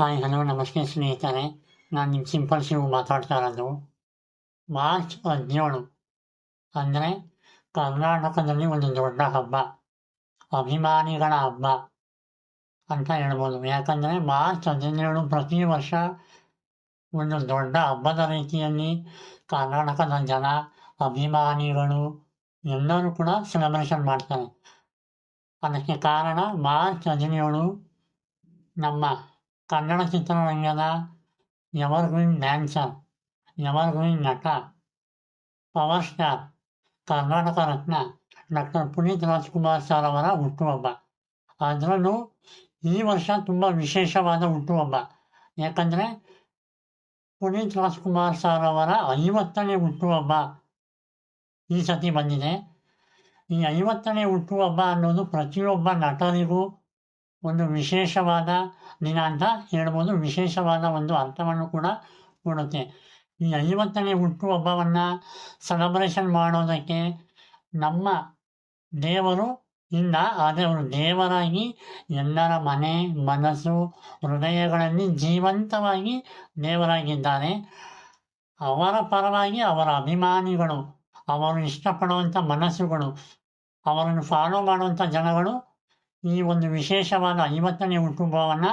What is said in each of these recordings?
Hi hello, ನಮಸ್ತೆ ಸ್ನೇಹಿತರೆ. ನಾನು ನಿಮ್ಮ ಸಿಂಪಲ್ ಶಿವು ಮಾತಾಡ್ತಾ ಇರೋದು ಮಾರ್ಚ್ ಹದಿನೇಳು. ಅಂದರೆ ಕರ್ನಾಟಕದಲ್ಲಿ ಒಂದು ದೊಡ್ಡ ಹಬ್ಬ. ಅಭಿಮಾನಿಗಳ ಹಬ್ಬ ಅಂತ ಹೇಳ್ಬೋದು. ಯಾಕಂದರೆ ಮಾರ್ಚ್ ಹದಿನೇಳು ಪ್ರತಿ ವರ್ಷ ಒಂದು ದೊಡ್ಡ ಹಬ್ಬದ ರೀತಿಯಲ್ಲಿ ಕರ್ನಾಟಕದ ಜನ, ಅಭಿಮಾನಿಗಳು ಎಲ್ಲರೂ ಕೂಡ ಸೆಲೆಬ್ರೇಷನ್ ಮಾಡ್ತಾರೆ. ಅದಕ್ಕೆ ಕಾರಣ ಮಾರ್ಚ್ ಹದಿನೇಳು ನಮ್ಮ ಕನ್ನಡ ಚಿತ್ರರಂಗದ ಎವರ್ಗ್ರೀನ್ ಡ್ಯಾನ್ಸರ್ ಎವರ್ಗ್ರೀನ್ ನಟ, power star, Karnataka Ratna doctor Puneeth Rajkumar sir ಅವರ ಹುಟ್ಟುಹಬ್ಬ. ಅದರಲ್ಲೂ ಈ ವರ್ಷ ತುಂಬ ವಿಶೇಷವಾದ ಹುಟ್ಟುಹಬ್ಬ. ಯಾಕಂದರೆ ಪುನೀತ್ ರಾಜ್ಕುಮಾರ್ ಸರ್ ಅವರ ಐವತ್ತನೇ ಹುಟ್ಟುಹಬ್ಬ ಈ ಸತಿ ಬಂದಿದೆ. ಈ ಐವತ್ತನೇ ಹುಟ್ಟುಹಬ್ಬ ಅನ್ನೋದು ಪ್ರತಿಯೊಬ್ಬ ನಟರಿಗೂ ಒಂದು ವಿಶೇಷವಾದ ದಿನ ಅಂತ ಹೇಳ್ಬೋದು. ವಿಶೇಷವಾದ ಒಂದು ಅರ್ಥವನ್ನು ಕೂಡ ಕೊಡುತ್ತೆ. ಈ ಐವತ್ತನೇ ಹುಟ್ಟುಹಬ್ಬವನ್ನು ಸೆಲೆಬ್ರೇಷನ್ ಮಾಡೋದಕ್ಕೆ ನಮ್ಮ ದೇವರು ಇಲ್ಲ ಆದರೆ ಅವರು ದೇವರಾಗಿ ಎಲ್ಲರ ಮನೆ, ಮನಸ್ಸು, ಹೃದಯಗಳಲ್ಲಿ ಜೀವಂತವಾಗಿ ದೇವರಾಗಿದ್ದಾರೆ. ಅವರ ಪರವಾಗಿ ಅವರ ಅಭಿಮಾನಿಗಳು, ಅವರು ಇಷ್ಟಪಡುವಂಥ ಮನಸ್ಸುಗಳು, ಅವರನ್ನು ಫಾಲೋ ಮಾಡುವಂಥ ಜನಗಳು ಈ ಒಂದು ವಿಶೇಷವಾದ ಐವತ್ತನೇ ಹುಟ್ಟುಹಬ್ಬವನ್ನು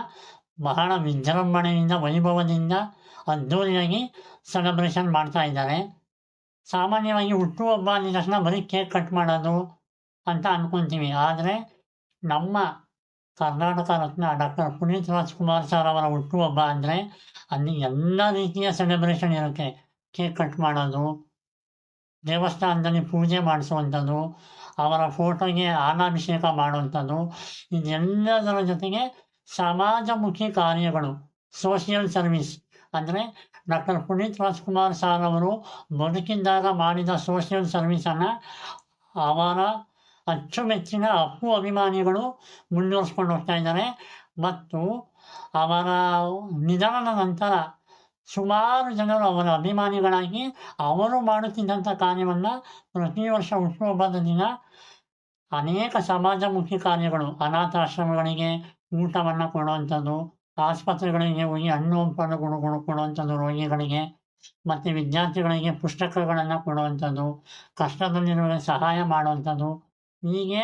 ಬಹಳ ವಿಜೃಂಭಣೆಯಿಂದ ವೈಭವದಿಂದ ಅದ್ಧೂರಿಯಾಗಿ ಸೆಲೆಬ್ರೇಷನ್ ಮಾಡ್ತಾ ಇದ್ದಾರೆ. ಸಾಮಾನ್ಯವಾಗಿ ಹುಟ್ಟುಹಬ್ಬ ಅಂದ ತಕ್ಷಣ ಬರೀ ಕೇಕ್ ಕಟ್ ಮಾಡೋದು ಅಂತ ಅಂದ್ಕೊತೀವಿ ಆದರೆ ನಮ್ಮ ಕರ್ನಾಟಕ ರತ್ನ ಡಾಕ್ಟರ್ ಪುನೀತ್ ರಾಜ್ಕುಮಾರ್ ಸರ್ ಅವರ ಹುಟ್ಟುಹಬ್ಬ ಅಂದರೆ ಅಲ್ಲಿ ಎಲ್ಲ ರೀತಿಯ ಸೆಲೆಬ್ರೇಷನ್ ಇರುತ್ತೆ. ಕೇಕ್ ಕಟ್ ಮಾಡೋದು, ದೇವಸ್ಥಾನದಲ್ಲಿ ಪೂಜೆ ಮಾಡಿಸುವಂಥದ್ದು ಅವರ ಫೋಟೋಗೆ ಆನಾಭಿಷೇಕ ಮಾಡುವಂಥದ್ದು. ಇದೆಲ್ಲದರ ಜೊತೆಗೆ ಸಮಾಜಮುಖಿ ಕಾರ್ಯಗಳು ಸೋಷಿಯಲ್ ಸರ್ವಿಸ್ ಅಂದರೆ ಡಾಕ್ಟರ್ ಪುನೀತ್ ರಾಜ್ಕುಮಾರ್ ಸಾರ್ ಅವರು ಬದುಕಿದ್ದಾಗ ಮಾಡಿದ ಸೋಷಿಯಲ್ ಸರ್ವಿಸನ್ನು ಅವರ ಅಚ್ಚುಮೆಚ್ಚಿನ ಅಪ್ಪು ಅಭಿಮಾನಿಗಳು ಮುಂದುವರಿಸ್ಕೊಂಡು ಹೋಗ್ತಾ ಇದ್ದಾರೆ. ಮತ್ತು ಅವರ ನಿಧನದ ನಂತರ ಸುಮಾರು ಜನರು ಅವರ ಅಭಿಮಾನಿಗಳಾಗಿ ಅವರು ಮಾಡುತ್ತಿದ್ದಂಥ ಕಾರ್ಯವನ್ನು ಪ್ರತಿ ವರ್ಷ ಹುಟ್ಟುಹಬ್ಬದ ದಿನ ಅನೇಕ ಸಮಾಜಮುಖಿ ಕಾರ್ಯಗಳು ಅನಾಥಾಶ್ರಮಗಳಿಗೆ ಊಟವನ್ನು ಕೊಡುವಂಥದ್ದು, ಆಸ್ಪತ್ರೆಗಳಿಗೆ ಹೋಗಿ ಹಣ್ಣು ಕೊಡು ಕೊಡು, ಕೊಡುವಂಥದ್ದು, ರೋಗಿಗಳಿಗೆ ಮತ್ತು ವಿದ್ಯಾರ್ಥಿಗಳಿಗೆ ಪುಸ್ತಕಗಳನ್ನು ಕೊಡುವಂಥದ್ದು ಕಷ್ಟದಲ್ಲಿರುವ ಸಹಾಯ ಮಾಡುವಂಥದ್ದು, ಹೀಗೆ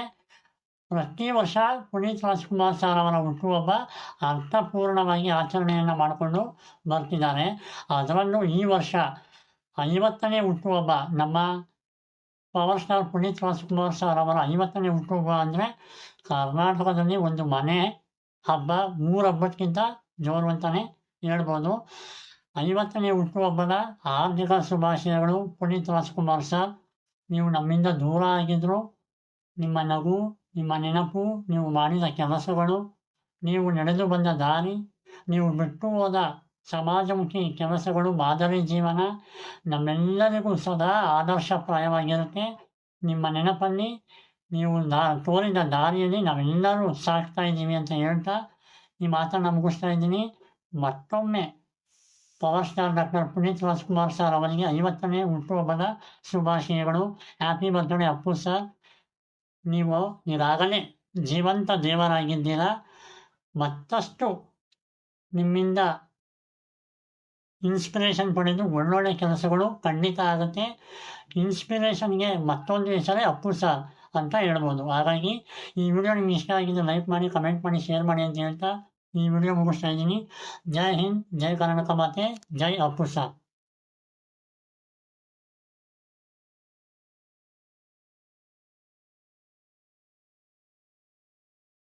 ಪ್ರತಿ ವರ್ಷ ಪುನೀತ್ ರಾಜ್ಕುಮಾರ್ ಸರ್ ಅವರ ಹುಟ್ಟುಹಬ್ಬ ಅರ್ಥಪೂರ್ಣವಾಗಿ ಆಚರಣೆಯನ್ನು ಮಾಡಿಕೊಂಡು ಬರ್ತಿದ್ದಾರೆ. ಅದರಲ್ಲೂ ಈ ವರ್ಷ ಐವತ್ತನೇ ಹುಟ್ಟುಹಬ್ಬ, ನಮ್ಮ power star Puneeth Rajkumar sir ಅವರ ಐವತ್ತನೇ ಹುಟ್ಟುಹಬ್ಬ ಅಂದರೆ ಕರ್ನಾಟಕದಲ್ಲಿ ಒಂದು ಮನೆ ಹಬ್ಬ, ಮೂರು ಹಬ್ಬಕ್ಕಿಂತ ಜೋರು ಅಂತಲೇ ಹೇಳ್ಬೋದು. ಐವತ್ತನೇ ಹುಟ್ಟುಹಬ್ಬದ ಆರ್ಥಿಕ ಶುಭಾಶಯಗಳು ಪುನೀತ್ ರಾಜ್ಕುಮಾರ್ ಸರ್. ನೀವು ನಮ್ಮಿಂದ ದೂರ ಆಗಿದ್ದರು ನಿಮ್ಮ ನಗು ನಿಮ್ಮ ನೆನಪು, ನೀವು ಮಾಡಿದ ಕೆಲಸಗಳು, ನೀವು ನಡೆದು ಬಂದ ದಾರಿ, ನೀವು ಬಿಟ್ಟು ಹೋದ ಸಮಾಜಮುಖಿ ಕೆಲಸಗಳು, ಮಾದರಿ ಜೀವನ, ನಮ್ಮೆಲ್ಲರಿಗೂ ಸದಾ ಆದರ್ಶಪ್ರಾಯವಾಗಿರುತ್ತೆ. ನಿಮ್ಮ ನೆನಪಲ್ಲಿ ನೀವು ದಾ, ತೋರಿದ ದಾರಿಯಲ್ಲಿ ನಾವೆಲ್ಲರೂ ಸಾಕ್ತಾ ಇದ್ದೀವಿ ಅಂತ ಹೇಳ್ತಾ, ಈ ಮಾತನ್ನು ಮುಗಿಸ್ತಾ ಇದ್ದೀನಿ. ಮತ್ತೊಮ್ಮೆ power star doctor Puneeth Rajkumar sir ಅವರಿಗೆ ಐವತ್ತನೇ ಹುಟ್ಟುಹಬ್ಬದ ಶುಭಾಶಯಗಳು. Happy birthday Appu sir. ನೀವು ಈಗಾಗಲೇ ಜೀವಂತ ದೇವರಾಗಿದ್ದೀರಾ? ಮತ್ತಷ್ಟು ನಿಮ್ಮಿಂದ ಇನ್ಸ್ಪಿರೇಷನ್ ಪಡೆದು ಒಳ್ಳೊಳ್ಳೆ ಕೆಲಸಗಳು ಖಂಡಿತ ಆಗುತ್ತೆ. ಇನ್ಸ್ಪಿರೇಷನ್ಗೆ ಮತ್ತೊಂದು ಹೆಸರೇ ಅಪ್ಪು ಸರ್ ಅಂತ ಹೇಳ್ಬೋದು. ಹಾಗಾಗಿ ಈ ವಿಡಿಯೋ ನಿಮ್ಗೆ ಇಷ್ಟ ಆಗಿದ್ದು ಲೈಕ್ ಮಾಡಿ ಕಮೆಂಟ್ ಮಾಡಿ ಶೇರ್ ಮಾಡಿ ಅಂತ ಹೇಳ್ತಾ ಈ ವಿಡಿಯೋ ಮುಗಿಸ್ತಾ ಇದ್ದೀನಿ. ಜೈ ಹಿಂದ್, ಜೈ ಕರ್ನಾಟಕ ಮಾತೆ, ಜೈ ಅಪ್ಪು ಸರ್.